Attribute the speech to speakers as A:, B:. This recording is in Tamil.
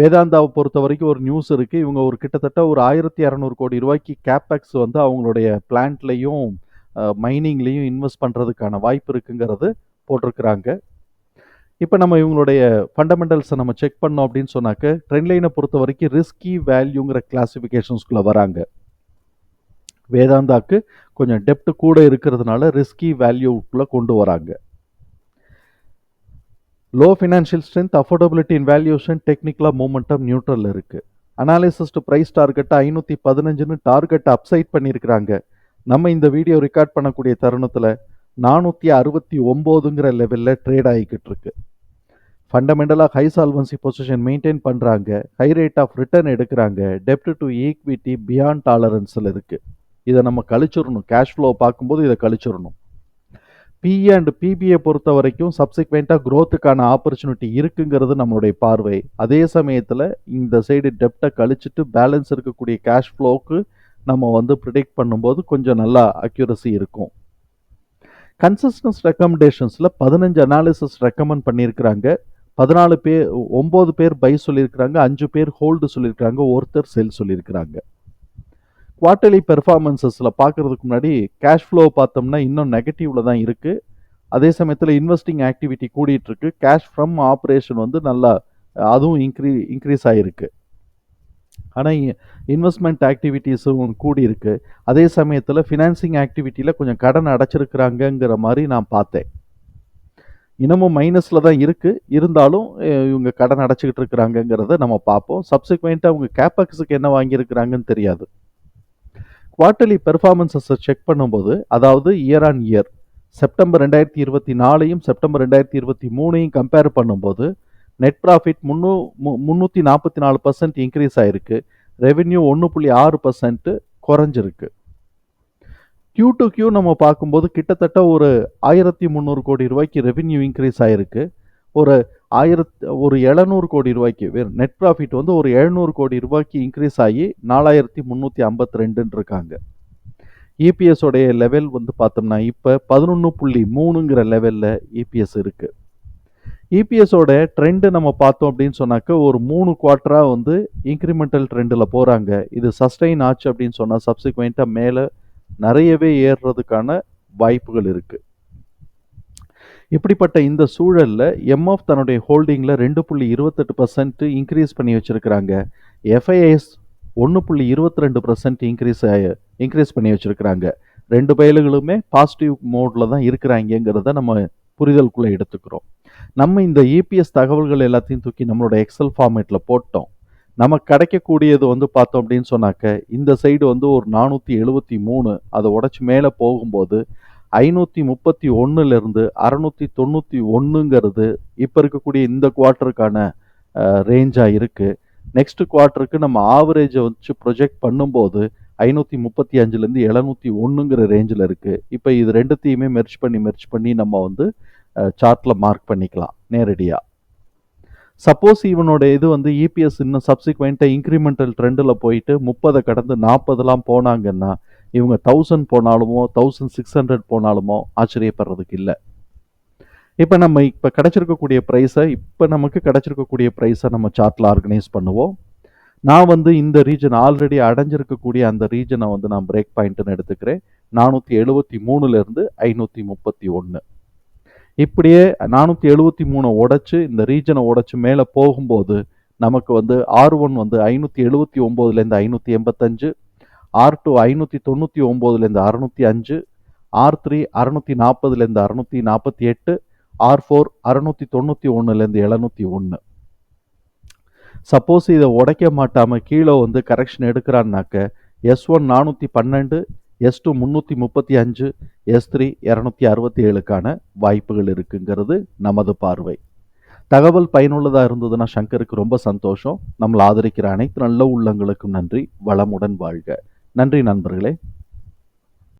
A: வேதாந்தாவை பொறுத்த வரைக்கும் ஒரு நியூஸ் இருக்குது இவங்க ஒரு கிட்டத்தட்ட ஒரு ஆயிரத்தி இரநூறு கோடி ரூபாய்க்கு கேப்பெக்ஸ் வந்து அவங்களுடைய பிளான்ட்லேயும் மைனிங்லேயும் இன்வெஸ்ட் பண்ணுறதுக்கான வாய்ப்பு இருக்குங்கிறது போட்டிருக்கிறாங்க. இப்போ நம்ம இவங்களுடைய ஃபண்டமெண்டல்ஸை நம்ம செக் பண்ணோம் அப்படின்னு சொன்னாக்க ட்ரெண்ட் லைனை பொறுத்த வரைக்கும் ரிஸ்கி வேல்யூங்கிற கிளாஸிஃபிகேஷன்ஸ்குள்ளே வராங்க. வேதாந்தாக்கு கொஞ்சம் டெப்ட் கூட இருக்கிறதுனால ரிஸ்கி வேல்யூக்குள்ளே கொண்டு வராங்க. Low financial strength affordability in valuation டெக்னிக்கலாக மூமெண்டம் நியூட்ரல் இருக்குது அனாலிசிஸ்ட் ப்ரைஸ் டார்கெட்டை ஐநூற்றி பதினஞ்சுன்னு டார்கெட்டை அப்சைட் பண்ணியிருக்கிறாங்க. நம்ம இந்த வீடியோ ரெக்கார்ட் பண்ணக்கூடிய தருணத்தில் நானூற்றி அறுபத்தி ஒம்போதுங்கிற லெவலில் ட்ரேட் ஆகிக்கிட்டு இருக்கு. ஃபண்டமெண்டலாக ஹை சால்வன்சி பொசிஷன் மெயின்டைன் பண்ணுறாங்க ஹை ரேட் ஆஃப் ரிட்டர்ன் எடுக்கிறாங்க. டெப்ட் டு ஈக்விட்டி பியாண்ட் டாலரன்ஸில் இருக்குது இதை நம்ம கழிச்சிடணும். கேஷ் ஃப்ளோ பார்க்கும்போது இதை கழிச்சிடணும். பிஇ அண்ட் பிபிஏ பொறுத்த வரைக்கும் சப்சிக்வெண்ட்டாக க்ரோத்துக்கான ஆப்பர்ச்சுனிட்டி இருக்குங்கிறது நம்மளுடைய பார்வை. அதே சமயத்தில் இந்த சைடு டெப்டை கழிச்சிட்டு பேலன்ஸ் இருக்கக்கூடிய கேஷ் ஃப்ளோவுக்கு நம்ம வந்து ப்ரிடிக்ட் பண்ணும்போது கொஞ்சம் நல்லா அக்யூரசி இருக்கும். கன்சிஸ்டன்ஸ் ரெக்கமெண்டேஷன்ஸில் பதினஞ்சு அனாலிசிஸ் ரெக்கமெண்ட் பண்ணியிருக்கிறாங்க. பதினாலு பேர் ஒம்பது பேர் பை சொல்லியிருக்கிறாங்க. அஞ்சு பேர் ஹோல்டு சொல்லியிருக்கிறாங்க. ஒருத்தர் செல் சொல்லியிருக்கிறாங்க. குவார்ட்டர்லி பெர்ஃபார்மன்சஸில் பார்க்குறதுக்கு முன்னாடி கேஷ் ஃப்ளோ பார்த்தோம்னா இன்னும் நெகட்டிவில் தான் இருக்குது அதே சமயத்தில் இன்வெஸ்டிங் ஆக்டிவிட்டி கூடிகிட்ருக்கு கேஷ் ஃப்ரம் ஆப்ரேஷன் வந்து நல்லா அதுவும் இன்க்ரீ இன்க்ரீஸ் ஆகிருக்கு ஆனால் இன்வெஸ்ட்மெண்ட் ஆக்டிவிட்டீஸும் கூடியிருக்கு. அதே சமயத்தில் ஃபினான்சிங் ஆக்டிவிட்டியில் கொஞ்சம் கடன் அடைச்சிருக்கிறாங்கங்கிற மாதிரி நான் பார்த்தேன். இன்னமும் மைனஸில் தான் இருக்குது இருந்தாலும் இவங்க கடன் அடைச்சிக்கிட்டு இருக்கிறாங்கங்கிறத நம்ம பார்ப்போம். சப்சிக்வெண்ட்டாக அவங்க கேபக்ஸுக்கு என்ன வாங்கியிருக்கிறாங்கன்னு தெரியாது. குவார்ட்டர்லி பெர்ஃபார்மன்ஸஸை செக் பண்ணும்போது அதாவது இயர் ஆன் இயர் செப்டம்பர் ரெண்டாயிரத்தி இருபத்தி நாலையும் செப்டம்பர் ரெண்டாயிரத்தி இருபத்தி மூணையும் கம்பேர் பண்ணும்போது நெட் ப்ராஃபிட் முன்னூ மு- முந்நூற்றி நாற்பத்தி நாலு பர்சன்ட் இன்க்ரீஸ் ஆயிருக்கு. ரெவென்யூ ஒன்று புள்ளி ஆறு பர்சன்ட்டு குறைஞ்சிருக்கு. கியூ டு கியூ நம்ம பார்க்கும்போது கிட்டத்தட்ட ஒரு ஆயிரத்தி முந்நூறு கோடி ரூபாய்க்கு ரெவென்யூ இன்க்ரீஸ் ஆயிருக்கு. ஒரு ஆயிரத் ஒரு எழுநூறு கோடி ரூபாய்க்கு வெறும் நெட் ப்ராஃபிட் வந்து ஒரு எழுநூறு கோடி ரூபாய்க்கு இன்க்ரீஸ் ஆகி நாலாயிரத்தி முந்நூற்றி ஐம்பத்தி ரெண்டுன்னு இருக்காங்க இபிஎஸ் உடைய லெவல் வந்து பார்த்தோம்னா இப்போ பதினொன்று புள்ளி மூணுங்கிற லெவலில் இபிஎஸ் இருக்குது இபிஎஸோட ட்ரெண்டு நம்ம பார்த்தோம் அப்படின்னு சொன்னாக்க ஒரு மூணு குவார்ட்டராக வந்து இன்க்ரிமெண்டல் ட்ரெண்டில் போகிறாங்க இது சஸ்டெயின் ஆச்சு அப்படின்னு சொன்னால் சப்சிக்வெண்ட்டாக மேலே நிறையவே ஏறுறதுக்கான வாய்ப்புகள் இருக்குது இப்படிப்பட்ட இந்த சூழலில் எம்எஃப் தன்னுடைய ஹோல்டிங்கில் ரெண்டு புள்ளி இருபத்தெட்டு பர்சன்ட் இன்க்ரீஸ் பண்ணி வச்சுருக்கிறாங்க. எஃப்ஐஎஸ் ஒன்று புள்ளி இருபத்தி ரெண்டு பர்சன்ட் இன்க்ரீஸ் இன்க்ரீஸ் பண்ணி வச்சுருக்கிறாங்க. ரெண்டு பயல்களுமே பாசிட்டிவ் மோடில் தான் இருக்கிறாங்கங்கிறத நம்ம புரிதலுக்குள்ளே எடுத்துக்கிறோம். நம்ம இந்த இபிஎஸ் தகவல்கள் எல்லாத்தையும் தூக்கி நம்மளோட எக்ஸல் ஃபார்மேட்டில் போட்டோம். நமக்கு கிடைக்கக்கூடியது வந்து பார்த்தோம் அப்படின்னு சொன்னாக்க இந்த சைடு வந்து ஒரு நானூற்றி எழுபத்தி மூணு அதை உடச்சி மேலே போகும்போது ஐநூற்றி முப்பத்தி ஒன்றுலேருந்து அறநூற்றி தொண்ணூற்றி ஒன்றுங்கிறது இப்போ இருக்கக்கூடிய இந்த குவார்ட்டருக்கான ரேஞ்சாக இருக்குது நெக்ஸ்ட் குவார்ட்டருக்கு நம்ம ஆவரேஜை வச்சு ப்ரொஜெக்ட் பண்ணும்போது ஐநூற்றி முப்பத்தி அஞ்சுலேருந்து எழுநூற்றி ஒன்றுங்கிற ரேஞ்சில் இருக்குது இப்போ இது ரெண்டுத்தையுமே மெர்ச் பண்ணி மெர்ச் பண்ணி நம்ம வந்து சார்ட்டில் மார்க் பண்ணிக்கலாம் நேரடியாக சப்போஸ் இவனோட இது வந்து இபிஎஸ் இன்னும் சப்சிக்வெண்ட்டாக இன்க்ரிமெண்டல் ட்ரெண்டில் போயிட்டு முப்பதை கடந்து நாற்பதெல்லாம் போனாங்கன்னா இவங்க தௌசண்ட் போனாலுமோ தௌசண்ட் சிக்ஸ் ஹண்ட்ரட் போனாலுமோ ஆச்சரியப்படுறதுக்கு இல்லை. இப்போ நம்ம இப்போ கிடச்சிருக்கக்கூடிய ப்ரைஸை இப்போ நமக்கு கிடச்சிருக்கக்கூடிய ப்ரைஸை நம்ம சார்ட்டில் ஆர்கனைஸ் பண்ணுவோம். நான் வந்து இந்த ரீஜன் ஆல்ரெடி அடைஞ்சிருக்கக்கூடிய அந்த ரீஜனை வந்து நான் பிரேக் பாயிண்ட்னு எடுத்துக்கிறேன். நானூற்றி எழுபத்தி மூணுலேருந்து ஐநூற்றி முப்பத்தி ஒன்று இப்படியே நானூற்றி எழுபத்தி மூணை உடச்சி இந்த ரீஜனை உடச்சி மேலே போகும்போது நமக்கு வந்து ஆர் ஒன் வந்து ஐநூற்றி எழுபத்தி ஒம்போதுலேருந்து ஐநூற்றி எண்பத்தஞ்சு ஆர் டூ ஐநூற்றி தொண்ணூற்றி ஒம்போதுலேருந்து அறநூற்றி அஞ்சு ஆர் த்ரீ அறநூற்றி நாற்பதுலேருந்து அறநூற்றி நாற்பத்தி எட்டு ஆர் ஃபோர் அறநூற்றி தொண்ணூற்றி ஒன்றுலேருந்து எழுநூற்றி ஒன்று. சப்போஸ் இதை உடைக்க மாட்டாமல் கீழே வந்து கரெக்ஷன் எடுக்கிறான்னாக்க எஸ் ஒன் நானூற்றி பன்னெண்டு எஸ் டூ முந்நூற்றி முப்பத்தி அஞ்சு எஸ் த்ரீ இரநூத்தி அறுபத்தி ஏழுக்கான வாய்ப்புகள் இருக்குங்கிறது நமது பார்வை. தகவல் பயனுள்ளதாக இருந்ததுன்னா சங்கருக்கு ரொம்ப சந்தோஷம். நம்மளை ஆதரிக்கிற அனைத்து நல்ல உள்ளங்களுக்கும் நன்றி. வளமுடன் வாழ்க. நன்றி நண்பர்களே.